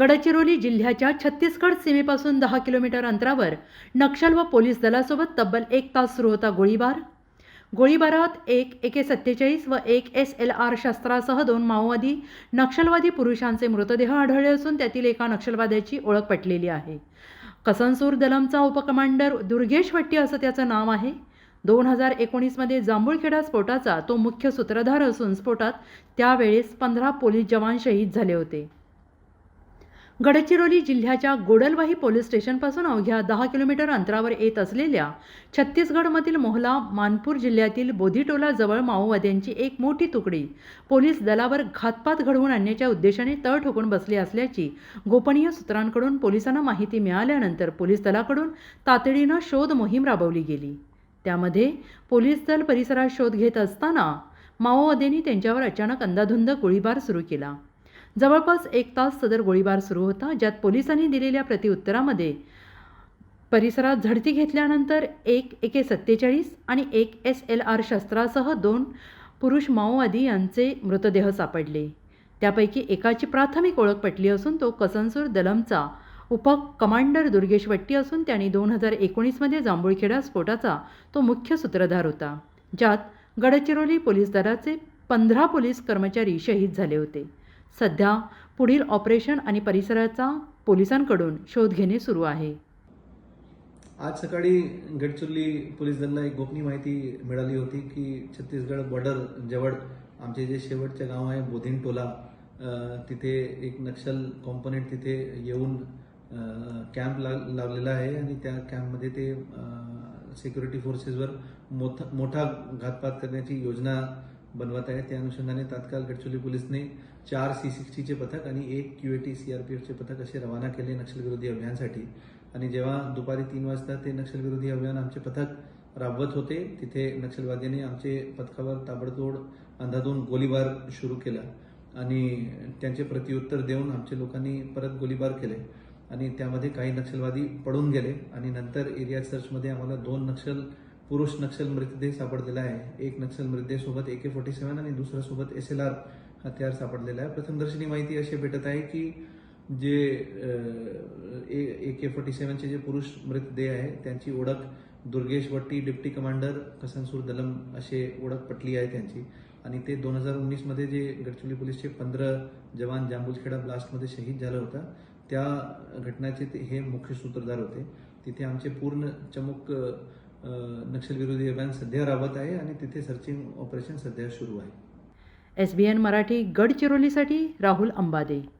गडचिरोली जिल्ह्याच्या छत्तीसगड सीमेपासून दहा किलोमीटर अंतरावर नक्षल व पोलीस दलासोबत तब्बल एक तास सुरू होता गोळीबार. गोळीबारात एक एके सत्तेचाळीस व एक एस एल आर शस्त्रासह दोन माओवादी नक्षलवादी पुरुषांचे मृतदेह आढळले असून त्यातील एका नक्षलवाद्याची ओळख पटलेली आहे. कसनसूर दलमचा उपकमांडर दुर्गेश भट्टी असं त्याचं नाव आहे. दोन हजार एकोणीसमध्ये जांभूळखेडा स्फोटाचा तो मुख्य सूत्रधार असून स्फोटात त्यावेळेस पंधरा पोलीस जवान शहीद झाले होते. गडचिरोली जिल्ह्याच्या गोडलवाही पोलीस स्टेशनपासून अवघ्या दहा किलोमीटर अंतरावर येत असलेल्या छत्तीसगडमधील मोहला मानपूर जिल्ह्यातील बोधीटोलाजवळ माओवाद्यांची एक मोठी तुकडी पोलीस दलावर घातपात घडवून आणण्याच्या उद्देशाने तळ ठोकून बसली असल्याची गोपनीय सूत्रांकडून पोलिसांना माहिती मिळाल्यानंतर पोलीस दलाकडून तातडीनं शोध मोहीम राबवली गेली. त्यामध्ये पोलीस दल परिसरात शोध घेत असताना माओवाद्यांनी त्यांच्यावर अचानक अंदाधुंद गोळीबार सुरू केला. जवळपास एक तास सदर गोळीबार सुरू होता ज्यात पोलिसांनी दिलेल्या प्रतिउत्तरामध्ये परिसरात झडती घेतल्यानंतर एक एके सत्तेचाळीस आणि एक एस एल आर शस्त्रासह दोन पुरुष माओवादी यांचे मृतदेह सापडले. त्यापैकी एकाची प्राथमिक ओळख पटली असून तो कसनसूर दलमचा उप कमांडर दुर्गेश वट्टी असून त्यांनी दोन हजार एकोणीसमध्ये जांभूळखेडा स्फोटाचा तो मुख्य सूत्रधार होता ज्यात गडचिरोली पोलीस दलाचे पंधरा पोलीस कर्मचारी शहीद झाले होते. सध्या पुढील ऑपरेशन आणि परिसराचा पोलिसांकडून शोध घेणे सुरू आहे. आज सकाळी गडचिरोली पोलीस दलाला एक गोपनीय माहिती मिळाली होती की छत्तीसगड बॉर्डर जवळ आमचे जे शेवटचे गाव आहे बोधिन टोला तिथे एक नक्षल कॉम्पोनेंट तिथे येऊन कॅम्प लावलेला आहे आणि त्या कॅम्पमध्ये ते सिक्युरिटी फोर्सेसवर मोठा मोठा घातपात करण्याची योजना बनवत आहे त्या अनुषंगाने तात्काळ गडचिरोली पोलिसने चार सी सिक्स्टीचे पथक आणि एक क्यू ए टी सीआरपीएफचे पथक असे रवाना केले नक्षलविरोधी अभियानासाठी. आणि जेव्हा दुपारी तीन वाजता ते नक्षलविरोधी अभियान आमचे पथक राबवत होते तिथे नक्षलवाद्यांनी आमचे पथकावर ताबडतोड अंधाधून गोळीबार सुरू केला आणि त्यांचे प्रत्युत्तर देऊन आमच्या लोकांनी परत गोळीबार केले. आणि त्यामध्ये काही नक्षलवादी पडून गेले आणि नंतर एरिया सर्चमध्ये आम्हाला दोन नक्षल पुरुष नक्षल मृतदेह सापडलेला आहे. एक नक्षल मृतदेह सोबत ए के फोर्टी सेव्हन आणि दुसऱ्या सोबत एस एल आर हत्यार सापडलेला आहे. प्रथमदर्शनी माहिती अशी भेटत आहे की जे ए के फोर्टी सेव्हनचे जे पुरुष मृतदेह आहे त्यांची ओळख दुर्गेश भट्टी डिप्टी कमांडर कसनसूर दलम असे ओळख पटली आहे त्यांची. आणि ते दोन हजार उन्नीसमध्ये जे गडचिरोली पोलीसचे पंधरा जवान जांबुलखेडा ब्लास्टमध्ये शहीद झालं होता त्या घटनाचे ते हे मुख्य सूत्रधार होते. तिथे आमचे पूर्ण चमूक नक्षलविरोधी अभियान सध्या राबत आहे आणि तिथे सर्चिंग ऑपरेशन सध्या सुरू आहे. एस बी एन मराठी गडचिरोलीसाठी राहुल अंबादे.